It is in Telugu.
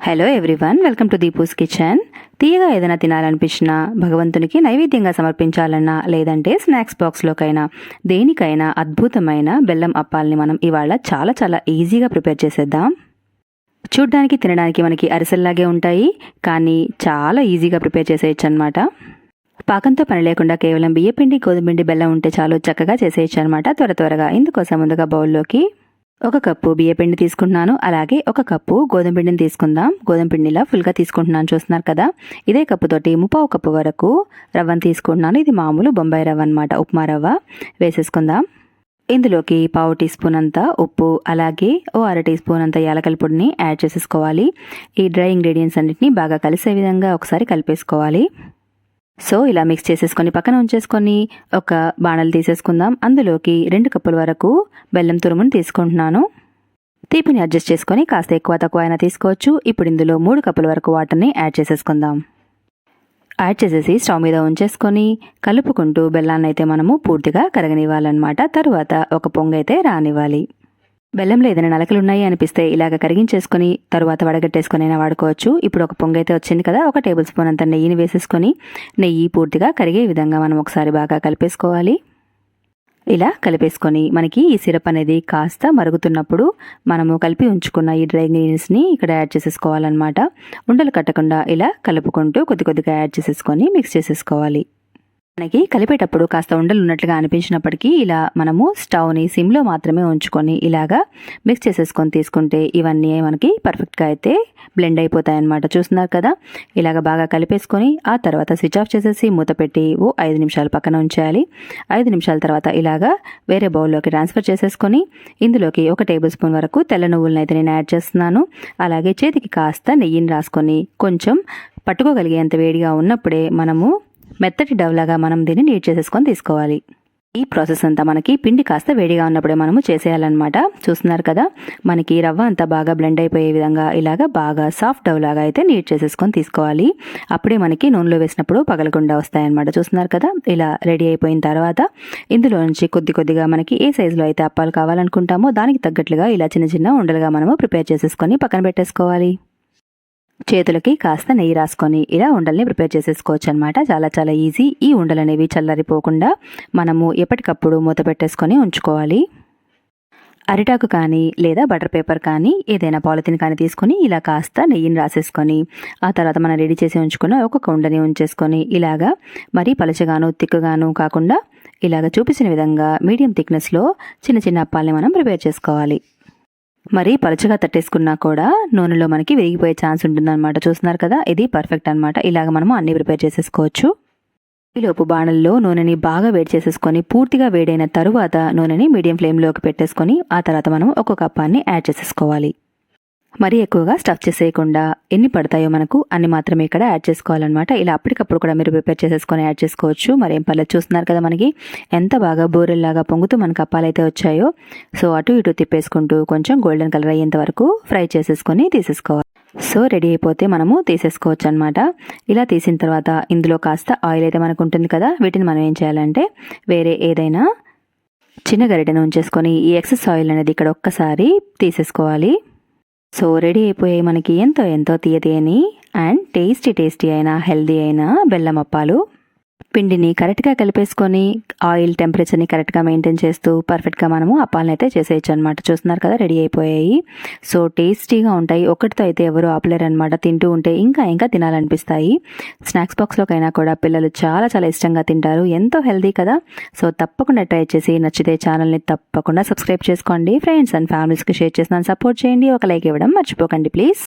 Hello everyone welcome to Deepu's kitchen తీయగా ఏదైనా తినాలనిపించినా భగవంతునికి నైవేద్యంగా సమర్పించాలన్నా లేదంటే స్నాక్స్ బాక్స్లోకైనా దేనికైనా అద్భుతమైన బెల్లం అప్పాలని మనం ఇవాళ చాలా చాలా ఈజీగా ప్రిపేర్ చేసేద్దాం. చూడ్డానికి తినడానికి మనకి అరిసెల్లాగే ఉంటాయి కానీ చాలా ఈజీగా ప్రిపేర్ చేసేయచ్చు అనమాట పాకంతో పని లేకుండా కేవలం బియ్యపిండి గోధుమపిండి బెల్లం ఉంటే చాలు చక్కగా చేసేయచ్చు అనమాట త్వర త్వరగా ఇందుకోసం ముందుగా బౌల్లోకి ఒక కప్పు బియ్యపిండి తీసుకుంటున్నాను. అలాగే ఒక కప్పు గోధుమ పిండిని తీసుకుందాం. గోధుమ పిండిలా ఫుల్గా తీసుకుంటున్నాను చూస్తున్నారు కదా. ఇదే కప్పుతోటి ముప్పావు కప్పు వరకు రవ్వను తీసుకుంటున్నాను. ఇది మామూలు బొంబాయి రవ్వ అనమాట ఉప్మా రవ్వ. వేసేసుకుందాం. ఇందులోకి పావు టీ స్పూన్ అంతా ఉప్పు అలాగే ఓ అర టీ స్పూన్ అంత యాలకల పొడిని యాడ్ చేసేసుకోవాలి. ఈ డ్రై ఇంగ్రీడియంట్స్ అన్నింటినీ బాగా కలిసే విధంగా ఒకసారి కలిపేసుకోవాలి. సో ఇలా మిక్స్ చేసేసుకొని పక్కన ఉంచేసుకొని ఒక బాణలు తీసేసుకుందాం. అందులోకి రెండు కప్పుల వరకు బెల్లం తురుమును తీసుకుంటున్నాను. తీపిని అడ్జస్ట్ చేసుకొని కాస్త ఎక్కువ తక్కువ అయినా తీసుకోవచ్చు. ఇప్పుడు ఇందులో మూడు కప్పుల వరకు వాటర్ని యాడ్ చేసేసుకుందాం. యాడ్ చేసేసి స్టవ్ మీద ఉంచేసుకొని కలుపుకుంటూ బెల్లాన్ని అయితే మనము పూర్తిగా కరగనివ్వాలన్నమాట. తర్వాత ఒక పొంగు అయితే రానివ్వాలి. బెల్లంలో ఏదైనా నలకలు ఉన్నాయి అనిపిస్తే ఇలాగ కరిగించేసుకొని తరువాత వడగట్టేసుకొని వాడుకోవచ్చు. ఇప్పుడు ఒక పొంగు అయితే వచ్చింది కదా ఒక టేబుల్ స్పూన్ అంత నెయ్యిని వేసేసుకొని నెయ్యి పూర్తిగా కరిగే విధంగా మనం ఒకసారి బాగా కలిపేసుకోవాలి. ఇలా కలిపేసుకొని మనకి ఈ సిరప్ అనేది కాస్త మరుగుతున్నప్పుడు మనము కలిపి ఉంచుకున్న ఈ డ్రై ఇంగ్రీడియంట్స్ని ఇక్కడ యాడ్ చేసేసుకోవాలన్నమాట. ఉండలు కట్టకుండా ఇలా కలుపుకుంటూ కొద్ది కొద్దిగా యాడ్ చేసేసుకొని మిక్స్ చేసేసుకోవాలి. మనకి కలిపేటప్పుడు కాస్త ఉండలు ఉన్నట్లుగా అనిపించినప్పటికీ ఇలా మనము స్టవ్ని సిమ్లో మాత్రమే ఉంచుకొని ఇలాగా మిక్స్ చేసేసుకొని తీసుకుంటే ఇవన్నీ మనకి పర్ఫెక్ట్గా అయితే బ్లెండ్ అయిపోతాయన్నమాట. చూస్తున్నారు కదా? ఇలాగ బాగా కలిపేసుకొని ఆ తర్వాత స్విచ్ ఆఫ్ చేసేసి మూత పెట్టి ఓ ఐదు నిమిషాలు పక్కన ఉంచేయాలి. ఐదు నిమిషాల తర్వాత ఇలాగా వేరే బౌల్లోకి ట్రాన్స్ఫర్ చేసేసుకొని ఇందులోకి ఒక టేబుల్ స్పూన్ వరకు తెల్ల నువ్వులను అయితే నేను యాడ్ చేస్తున్నాను. అలాగే చేతికి కాస్త నెయ్యిని రాసుకొని కొంచెం పట్టుకోగలిగేంత వేడిగా ఉన్నప్పుడే మనము మెత్తటి డవ్లాగా మనం దీన్ని నీట్ చేసేసుకొని తీసుకోవాలి. ఈ ప్రాసెస్ అంతా మనకి పిండి కాస్త వేడిగా ఉన్నప్పుడే మనము చేసేయాలన్నమాట. చూస్తున్నారు కదా మనకి రవ్వ అంతా బాగా బ్లెండ్ అయిపోయే విధంగా ఇలాగా బాగా సాఫ్ట్ డవ్ లాగా అయితే నీట్ చేసేసుకొని తీసుకోవాలి. అప్పుడే మనకి నూనెలో వేసినప్పుడు పగలకుండా వస్తాయన్నమాట. చూస్తున్నారు కదా ఇలా రెడీ అయిపోయిన తర్వాత ఇందులో నుంచి కొద్ది కొద్దిగా మనకి ఏ సైజులో అయితే అప్పాలు కావాలనుకుంటామో దానికి తగ్గట్లుగా ఇలా చిన్న చిన్న ఉండలుగా మనము ప్రిపేర్ చేసేసుకొని పక్కన పెట్టేసుకోవాలి. చేతులకి కాస్త నెయ్యి రాసుకొని ఇలా ఉండల్ని ప్రిపేర్ చేసేసుకోవచ్చు అనమాట చాలా చాలా ఈజీ. ఈ ఉండలు అనేవి చల్లరిపోకుండా మనము ఎప్పటికప్పుడు మూత పెట్టేసుకొని ఉంచుకోవాలి. అరిటాకు కానీ లేదా బటర్ పేపర్ కానీ ఏదైనా పాలిథిన్ కానీ తీసుకొని ఇలా కాస్త నెయ్యిని రాసేసుకొని ఆ తర్వాత మనం రెడీ చేసి ఉంచుకున్న ఒక్కొక్క కుండని ఉంచేసుకొని ఇలాగా మరీ పలచగాను తిక్కుగాను కాకుండా ఇలాగ చూపించిన విధంగా మీడియం థిక్నెస్లో చిన్న చిన్న అప్పాలని మనం ప్రిపేర్ చేసుకోవాలి. మరి పలుచగా తట్టేసుకున్నా కూడా నూనెలో మనకి విరిగిపోయే ఛాన్స్ ఉంటుందన్నమాట. చూస్తున్నారు కదా ఇది పర్ఫెక్ట్ అనమాట ఇలాగ మనము అన్ని ప్రిపేర్ చేసేసుకోవచ్చు. ఈలోపు బాణల్లో నూనెని బాగా వేడి చేసేసుకొని పూర్తిగా వేడైన తరువాత నూనెని మీడియం ఫ్లేమ్లోకి పెట్టేసుకొని ఆ తర్వాత మనం ఒక్కొక్క కప్పాన్ని యాడ్ చేసేసుకోవాలి. మరీ ఎక్కువగా స్టఫ్ చేసేయకుండా ఎన్ని పడతాయో మనకు అన్ని మాత్రమే ఇక్కడ యాడ్ చేసుకోవాలన్నమాట. ఇలా అప్పటికప్పుడు కూడా మీరు ప్రిపేర్ చేసేసుకొని యాడ్ చేసుకోవచ్చు. మరి ఏం పర్లేదు చూస్తున్నారు కదా మనకి ఎంత బాగా బోరెల్లాగా పొంగుతూ మనకు అప్పాలైతే వచ్చాయో. సో అటు ఇటు తిప్పేసుకుంటూ కొంచెం గోల్డెన్ కలర్ అయ్యేంత వరకు ఫ్రై చేసేసుకొని తీసేసుకోవాలి. సో రెడీ అయిపోతే మనము తీసేసుకోవచ్చు అనమాట ఇలా తీసిన తర్వాత ఇందులో కాస్త ఆయిల్ అయితే మనకు ఉంటుంది కదా వీటిని మనం ఏం చేయాలంటే వేరే ఏదైనా చిన్న గరిటెను ఉంచేసుకొని ఈ ఎక్సెస్ ఆయిల్ అనేది ఇక్కడ ఒక్కసారి తీసేసుకోవాలి. సో రెడీ అయిపోయాయి మనకి ఎంతో ఎంతో తీయతీయని అండ్ టేస్టీ టేస్టీ అయిన హెల్దీ అయిన బెల్లం అప్పాలు పిండిని కరెక్ట్గా కలిపేసుకొని ఆయిల్ టెంపరేచర్ని కరెక్ట్గా మెయింటైన్ చేస్తూ పర్ఫెక్ట్గా మనము అప్పాలను అయితే చేసేయచ్చు అనమాట చూస్తున్నారు కదా రెడీ అయిపోయాయి. సో టేస్టీగా ఉంటాయి. ఒకటితో అయితే ఎవరు ఆపలేరు అనమాట తింటూ ఉంటే ఇంకా ఇంకా తినాలనిపిస్తాయి. స్నాక్స్ బాక్స్లోకైనా కూడా పిల్లలు చాలా చాలా ఇష్టంగా తింటారు. ఎంతో హెల్దీ కదా. సో తప్పకుండా ట్రై చేసి నచ్చితే ఛానల్ని తప్పకుండా సబ్స్క్రైబ్ చేసుకోండి. ఫ్రెండ్స్ అండ్ ఫ్యామిలీస్కి షేర్ చేసిన సపోర్ట్ చేయండి. ఒక లైక్ ఇవ్వడం మర్చిపోకండి ప్లీజ్.